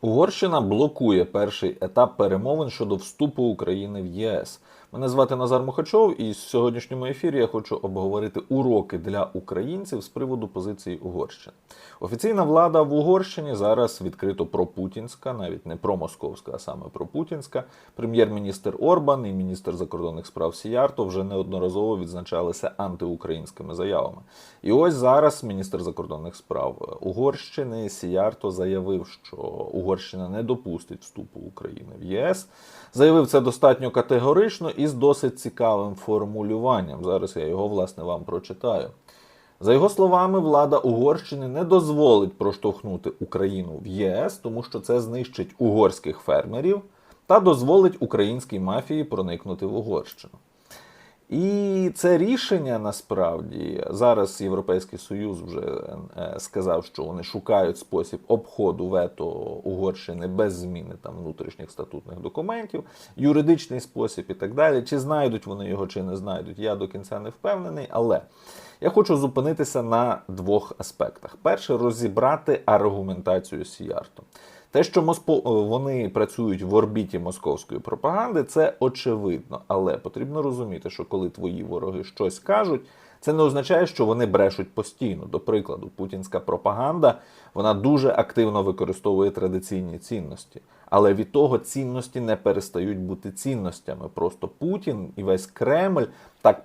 Угорщина блокує перший етап перемовин щодо вступу України в ЄС. Мене звати Назар Мухачов, і в сьогоднішньому ефірі я хочу обговорити уроки для українців з приводу позиції Угорщини. Офіційна влада в Угорщині зараз відкрито пропутінська, навіть не промосковська, а саме пропутінська. Прем'єр-міністр Орбан і міністр закордонних справ Сіярто вже неодноразово відзначалися антиукраїнськими заявами. І ось зараз міністр закордонних справ Угорщини Сіярто заявив, що Угорщина не допустить вступу України в ЄС. Заявив це достатньо категорично і з досить цікавим формулюванням. Зараз я його власне вам прочитаю. За його словами, влада Угорщини не дозволить проштовхнути Україну в ЄС, тому що це знищить угорських фермерів та дозволить українській мафії проникнути в Угорщину. І це рішення насправді зараз Європейський Союз вже е, сказав, що вони шукають спосіб обходу вето Угорщини без зміни там внутрішніх статутних документів, юридичний спосіб і так далі. Чи знайдуть вони його, чи не знайдуть, я до кінця не впевнений. Але я хочу зупинитися на двох аспектах: перше розібрати аргументацію Сіярто. Те, що Моспо... вони працюють в орбіті московської пропаганди, це очевидно. Але потрібно розуміти, що коли твої вороги щось кажуть, це не означає, що вони брешуть постійно. До прикладу, путінська пропаганда вона дуже активно використовує традиційні цінності. Але від того цінності не перестають бути цінностями. Просто Путін і весь Кремль так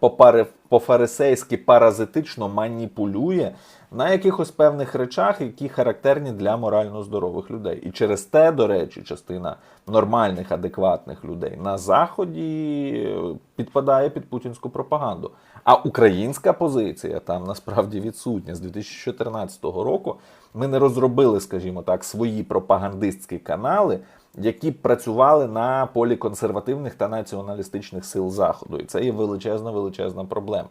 по-фарисейськи паразитично маніпулює на якихось певних речах, які характерні для морально здорових людей. І через те, до речі, частина нормальних, адекватних людей на Заході підпадає під путінську пропаганду. А українська позиція там насправді відсутня з 2014 року. Ми не розробили, скажімо так, свої пропагандистські канали, які працювали на полі консервативних та націоналістичних сил Заходу. І це є величезна, величезна проблема.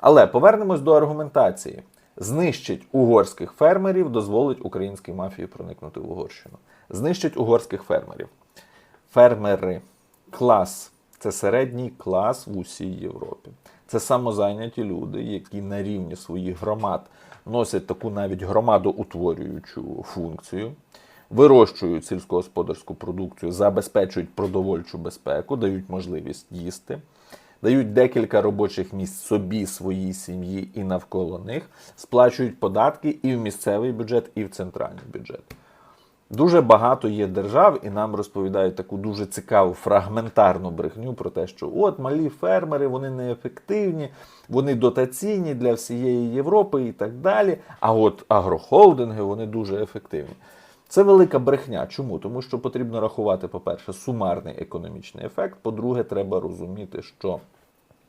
Але повернемось до аргументації. Знищить угорських фермерів, дозволить українській мафії проникнути в Угорщину. Знищить угорських фермерів. Фермери, клас це середній клас в усій Європі. Це самозайняті люди, які на рівні своїх громад носять таку навіть громадоутворюючу функцію, вирощують сільськогосподарську продукцію, забезпечують продовольчу безпеку, дають можливість їсти, дають декілька робочих місць собі, своїй сім'ї і навколо них, сплачують податки і в місцевий бюджет, і в центральний бюджет. Дуже багато є держав, і нам розповідають таку дуже цікаву фрагментарну брехню про те, що от малі фермери, вони неефективні, вони дотаційні для всієї Європи і так далі. А от агрохолдинги вони дуже ефективні. Це велика брехня. Чому? Тому що потрібно рахувати, по-перше, сумарний економічний ефект. По-друге, треба розуміти, що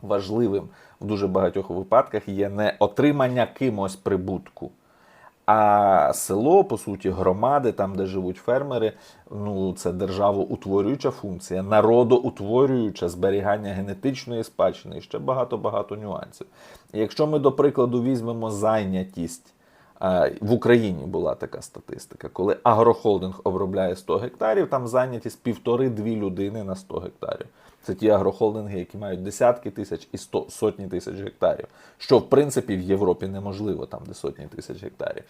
важливим в дуже багатьох випадках є не отримання кимось прибутку. А село, по суті, громади, там, де живуть фермери, ну це державоутворююча функція, народоутворююча зберігання генетичної спадщини і ще багато-багато нюансів. І якщо ми, до прикладу, візьмемо зайнятість. В Україні була така статистика, коли агрохолдинг обробляє 100 гектарів, там зайнятість півтори-дві людини на 100 гектарів. Це ті агрохолдинги, які мають десятки тисяч і сто, сотні тисяч гектарів, що в принципі в Європі неможливо, там де сотні тисяч гектарів.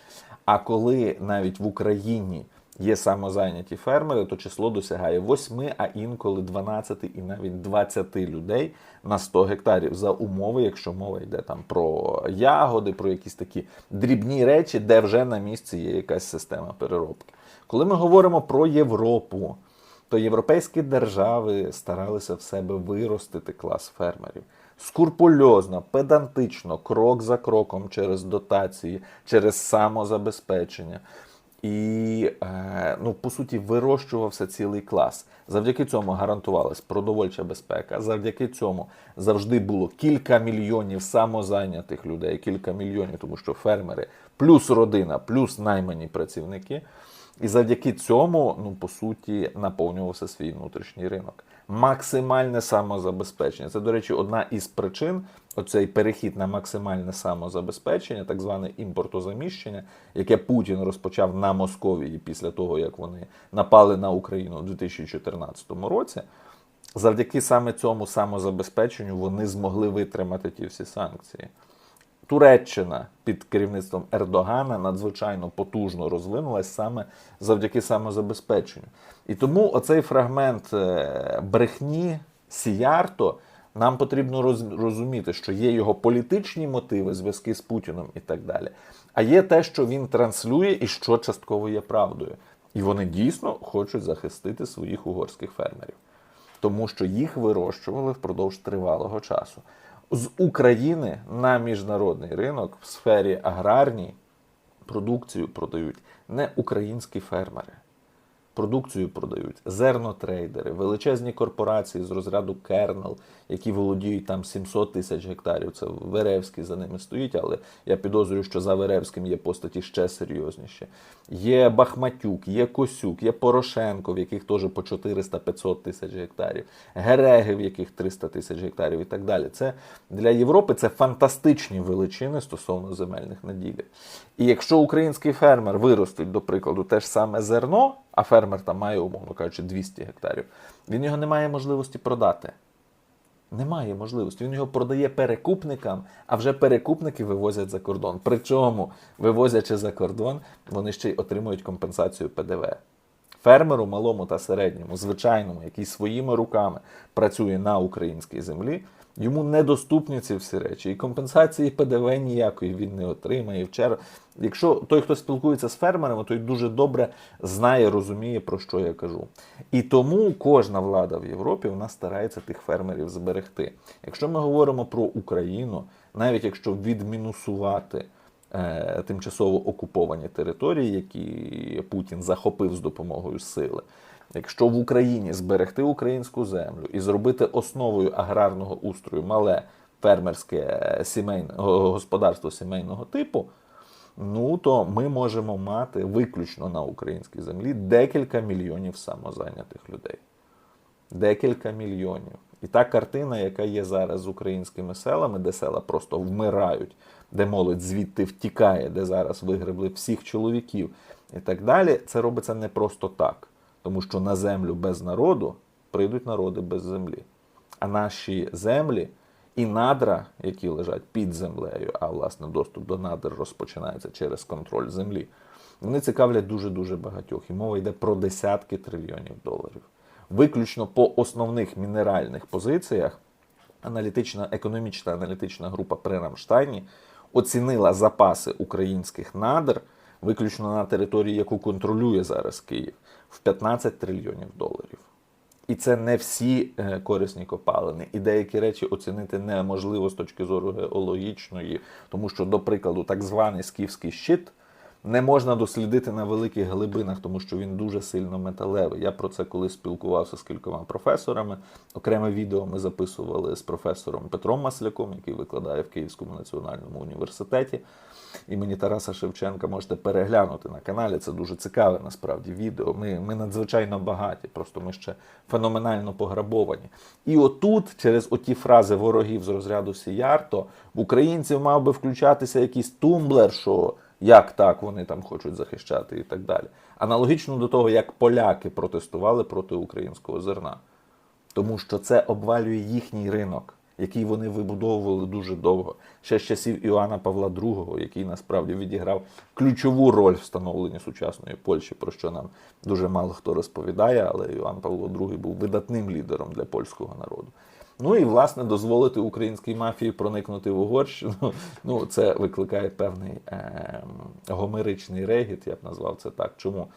А коли навіть в Україні є самозайняті фермери, то число досягає 8, а інколи 12 і навіть 20 людей на 100 гектарів за умови, якщо мова йде там про ягоди, про якісь такі дрібні речі, де вже на місці є якась система переробки. Коли ми говоримо про Європу, то європейські держави старалися в себе виростити клас фермерів. Скурпульозно, педантично, крок за кроком через дотації, через самозабезпечення. І, ну, по суті, вирощувався цілий клас. Завдяки цьому гарантувалась продовольча безпека. Завдяки цьому завжди було кілька мільйонів самозайнятих людей, кілька мільйонів, тому що фермери, плюс родина, плюс наймані працівники. І завдяки цьому, ну по суті, наповнювався свій внутрішній ринок. Максимальне самозабезпечення. Це, до речі, одна із причин, оцей перехід на максимальне самозабезпечення, так зване імпортозаміщення, яке Путін розпочав на Московії після того, як вони напали на Україну у 2014 році. Завдяки саме цьому самозабезпеченню вони змогли витримати ті всі санкції. Туреччина під керівництвом Ердогана надзвичайно потужно розвинулась саме завдяки самозабезпеченню. І тому оцей фрагмент е, брехні Сіярто нам потрібно розуміти, що є його політичні мотиви, зв'язки з Путіном і так далі. А є те, що він транслює і що частково є правдою. І вони дійсно хочуть захистити своїх угорських фермерів, тому що їх вирощували впродовж тривалого часу. З України на міжнародний ринок в сфері аграрній продукцію продають не українські фермери. Продукцію продають зернотрейдери, величезні корпорації з розряду Кернел, які володіють там 700 тисяч гектарів. Це Веревський за ними стоїть, але я підозрюю, що за Веревським є постаті ще серйозніші. Є Бахматюк, є Косюк, є Порошенко, в яких теж по 400-500 тисяч гектарів, Гереги, в яких 300 тисяч гектарів і так далі. Це для Європи це фантастичні величини стосовно земельних наділів. І якщо український фермер виростить, до прикладу, те ж саме зерно, а фермер там має, умовно кажучи, 200 гектарів, він його не має можливості продати. Немає можливості. Він його продає перекупникам, а вже перекупники вивозять за кордон. Причому, вивозячи за кордон, вони ще й отримують компенсацію ПДВ. Фермеру малому та середньому, звичайному, який своїми руками працює на українській землі, йому недоступні ці всі речі. І компенсації ПДВ ніякої він не отримає. Вчора, якщо той, хто спілкується з фермерами, той дуже добре знає, розуміє, про що я кажу. І тому кожна влада в Європі вона старається тих фермерів зберегти. Якщо ми говоримо про Україну, навіть якщо відмінусувати тимчасово окуповані території, які Путін захопив з допомогою сили. Якщо в Україні зберегти українську землю і зробити основою аграрного устрою мале фермерське е, сімейне господарство сімейного типу, ну то ми можемо мати виключно на українській землі декілька мільйонів самозайнятих людей декілька мільйонів. І та картина, яка є зараз з українськими селами, де села просто вмирають, де молодь звідти втікає, де зараз вигребли всіх чоловіків і так далі, це робиться не просто так. Тому що на землю без народу прийдуть народи без землі. А наші землі і надра, які лежать під землею, а власне доступ до надр розпочинається через контроль землі, вони цікавлять дуже-дуже багатьох. І мова йде про десятки трильйонів доларів виключно по основних мінеральних позиціях аналітична економічна аналітична група при Рамштайні оцінила запаси українських надр виключно на території, яку контролює зараз Київ, в 15 трильйонів доларів. І це не всі е, корисні копалини. І деякі речі оцінити неможливо з точки зору геологічної, тому що, до прикладу, так званий скіфський щит не можна дослідити на великих глибинах, тому що він дуже сильно металевий. Я про це колись спілкувався з кількома професорами. Окреме відео ми записували з професором Петром Масляком, який викладає в Київському національному університеті імені Тараса Шевченка. Можете переглянути на каналі. Це дуже цікаве насправді відео. Ми, ми надзвичайно багаті, просто ми ще феноменально пограбовані. І отут, через оті фрази ворогів з розряду Сіярто, в українців мав би включатися якийсь тумблер, що як так вони там хочуть захищати і так далі. Аналогічно до того, як поляки протестували проти українського зерна. Тому що це обвалює їхній ринок, який вони вибудовували дуже довго, ще з часів Іоанна Павла II, який насправді відіграв ключову роль в становленні сучасної Польщі, про що нам дуже мало хто розповідає, але Іоанн Павло II був видатним лідером для польського народу. Ну і власне дозволити українській мафії проникнути в Угорщину. Ну це викликає певний е- гомеричний регіт, я б назвав це так. Чому?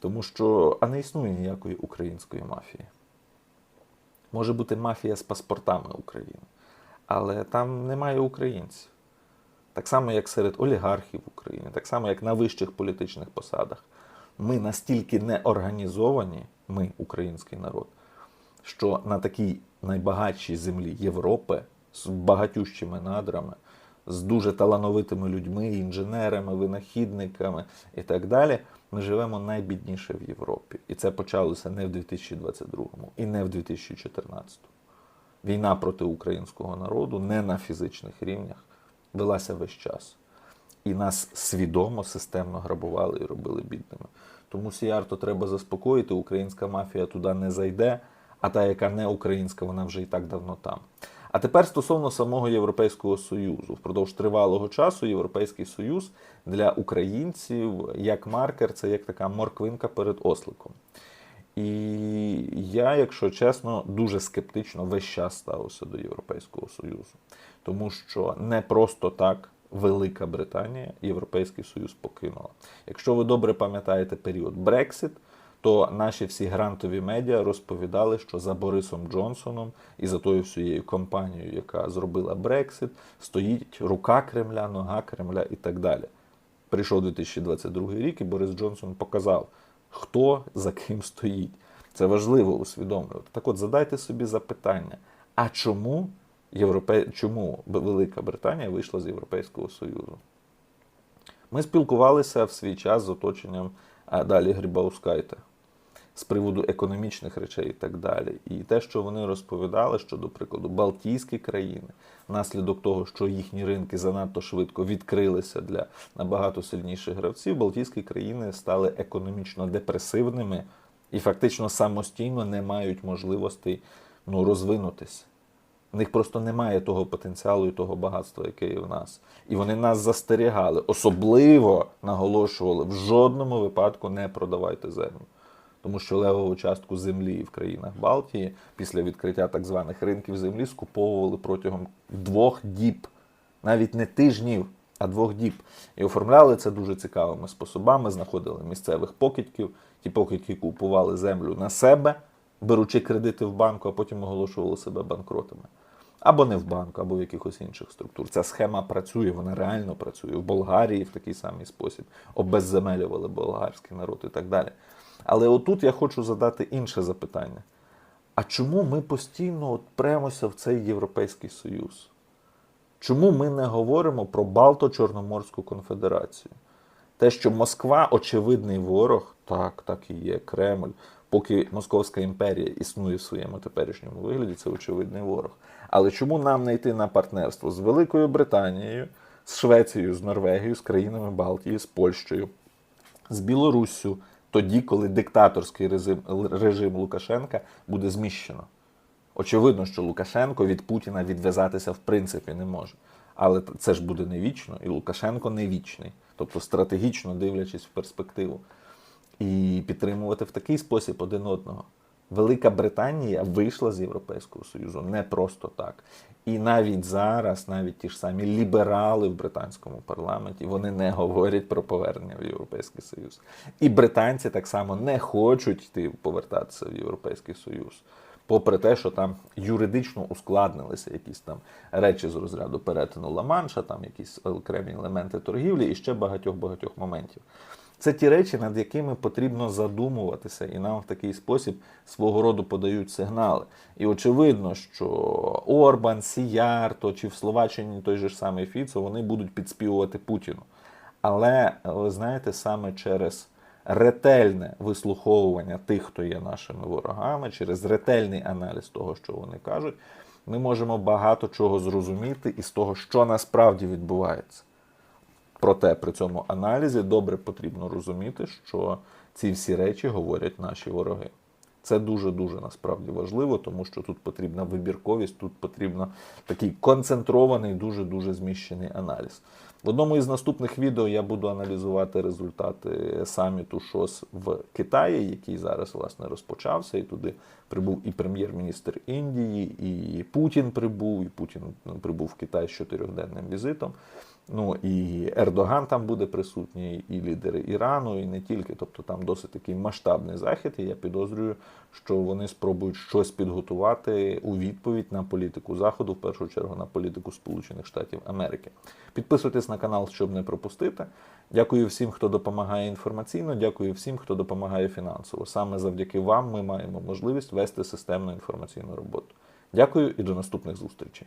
Тому що а не існує ніякої української мафії. Може бути мафія з паспортами України, але там немає українців. Так само, як серед олігархів України, так само, як на вищих політичних посадах. Ми настільки не організовані, ми, український народ, що на такій найбагатшій землі Європи з багатющими надрами, з дуже талановитими людьми, інженерами, винахідниками і так далі, ми живемо найбідніше в Європі. І це почалося не в 2022 і не в 2014. Війна проти українського народу не на фізичних рівнях велася весь час. І нас свідомо, системно грабували і робили бідними. Тому Сіярто треба заспокоїти, українська мафія туди не зайде, а та, яка не українська, вона вже і так давно там. А тепер стосовно самого Європейського Союзу. Впродовж тривалого часу Європейський Союз для українців як маркер, це як така морквинка перед осликом. І я, якщо чесно, дуже скептично весь час ставився до Європейського Союзу. Тому що не просто так Велика Британія Європейський Союз покинула. Якщо ви добре пам'ятаєте період Брексит, то наші всі грантові медіа розповідали, що за Борисом Джонсоном і за тою всією компанією, яка зробила Брексит, стоїть рука Кремля, нога Кремля і так далі. Прийшов 2022 рік, і Борис Джонсон показав, хто за ким стоїть. Це важливо усвідомлювати. Так от задайте собі запитання: а чому Європе... чому Велика Британія вийшла з Європейського Союзу? Ми спілкувалися в свій час з оточенням далі Грибаускайте з приводу економічних речей і так далі. І те, що вони розповідали, що, до прикладу, Балтійські країни, внаслідок того, що їхні ринки занадто швидко відкрилися для набагато сильніших гравців, Балтійські країни стали економічно депресивними і фактично самостійно не мають можливостей ну, розвинутися. В них просто немає того потенціалу і того багатства, яке є в нас. І вони нас застерігали, особливо наголошували, в жодному випадку не продавайте землю. Тому що левову частку землі в країнах Балтії після відкриття так званих ринків землі скуповували протягом двох діб, навіть не тижнів, а двох діб. І оформляли це дуже цікавими способами. Знаходили місцевих покидьків, ті покидьки купували землю на себе, беручи кредити в банку, а потім оголошували себе банкротами. Або не в банку, або в якихось інших структур. Ця схема працює, вона реально працює. В Болгарії в такий самий спосіб обезземелювали болгарський народ і так далі. Але отут я хочу задати інше запитання: а чому ми постійно от премося в цей Європейський Союз? Чому ми не говоримо про Балто-Чорноморську конфедерацію? Те, що Москва очевидний ворог, так, так і є, Кремль. Поки Московська імперія існує в своєму теперішньому вигляді, це очевидний ворог. Але чому нам не йти на партнерство з Великою Британією, з Швецією, з Норвегією, з країнами Балтії, з Польщею, з Білоруссю, тоді, коли диктаторський режим, режим Лукашенка буде зміщено? Очевидно, що Лукашенко від Путіна відв'язатися в принципі не може. Але це ж буде не вічно, і Лукашенко не вічний, тобто стратегічно дивлячись в перспективу. І підтримувати в такий спосіб один одного. Велика Британія вийшла з Європейського Союзу не просто так. І навіть зараз, навіть ті ж самі ліберали в британському парламенті, вони не говорять про повернення в Європейський Союз. І британці так само не хочуть йти повертатися в Європейський Союз. Попри те, що там юридично ускладнилися якісь там речі з розряду перетину Ла-Манша, там якісь окремі елементи торгівлі і ще багатьох-багатьох моментів. Це ті речі, над якими потрібно задумуватися, і нам в такий спосіб свого роду подають сигнали. І очевидно, що Орбан, Сіярто чи в Словаччині той же ж самий Фіцо вони будуть підспівувати Путіну. Але ви знаєте, саме через ретельне вислуховування тих, хто є нашими ворогами, через ретельний аналіз того, що вони кажуть, ми можемо багато чого зрозуміти із того, що насправді відбувається. Проте при цьому аналізі добре потрібно розуміти, що ці всі речі говорять наші вороги. Це дуже-дуже насправді важливо, тому що тут потрібна вибірковість, тут потрібно такий концентрований, дуже-дуже зміщений аналіз. В одному із наступних відео я буду аналізувати результати саміту ШОС в Китаї, який зараз власне розпочався. І туди прибув і прем'єр-міністр Індії, і Путін прибув, і Путін прибув в Китай з чотирьохденним візитом. Ну і Ердоган там буде присутній, і лідери Ірану, і не тільки. Тобто там досить такий масштабний захід. І я підозрюю, що вони спробують щось підготувати у відповідь на політику Заходу, в першу чергу на політику Сполучених Штатів Америки. Підписуйтесь на канал, щоб не пропустити. Дякую всім, хто допомагає інформаційно. Дякую всім, хто допомагає фінансово. Саме завдяки вам ми маємо можливість вести системну інформаційну роботу. Дякую і до наступних зустрічей.